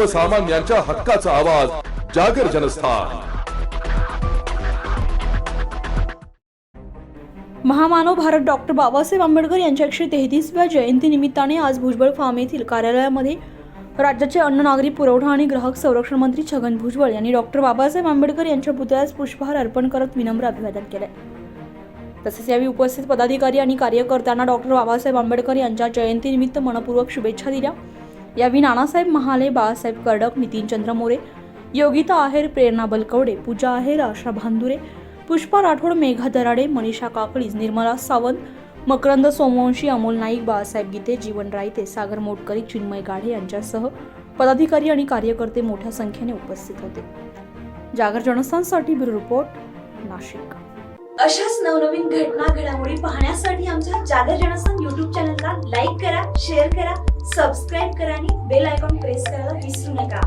सर्वसामान्यांच्या हक्काचा आवाज जागर जनस्थान. महामानव भारत डॉक्टर बाबासाहेब आंबेडकर यांच्या एकशे तेहतीसव्या जयंतीनिमित्ताने आज भुजबळ फार्म येथील कार्यालयामध्ये राज्याचे अन्न नागरी पुरवठा आणि ग्राहक संरक्षण मंत्री छगन भुजबळ यांनी डॉक्टर बाबासाहेब आंबेडकर यांच्या पुतळ्यास पुष्पहार अर्पण करत विनम्र अभिवादन केले. तसेच यावेळी उपस्थित पदाधिकारी आणि कार्यकर्त्यांना डॉक्टर बाबासाहेब आंबेडकर यांच्या जयंतीनिमित्त मनपूर्वक शुभेच्छा दिल्या. यावेळी नानासाहेब महाले बाळासाहेब कर्डक नितीनचंद्र मोरे योगिता आहेर प्रेरणा बलकवडे पूजा आहेर आशा भांदुरे पुष्पा राठोड मेघा दराडे मनीषा काकडीज निर्मला सावंत मकरंद सोमवंशी अमोल नाईक बाळासाहेब गीते जीवन रायते सागर मोटकरी चिन्मय गाढे यांच्यासह पदाधिकारी आणि कार्यकर्ते मोठ्या संख्येने उपस्थित होते. जागर जनस्थानसाठी ब्युरो रिपोर्ट नाशिक. अशाच नवनवीन घटना घडामोडी पाहण्यासाठी आमच्या जागर जनस्थान युट्यूब चॅनलला लाईक करा शेअर करा सबस्क्राईब करा आणि बेल आयकॉन प्रेस करायला विसरू नका.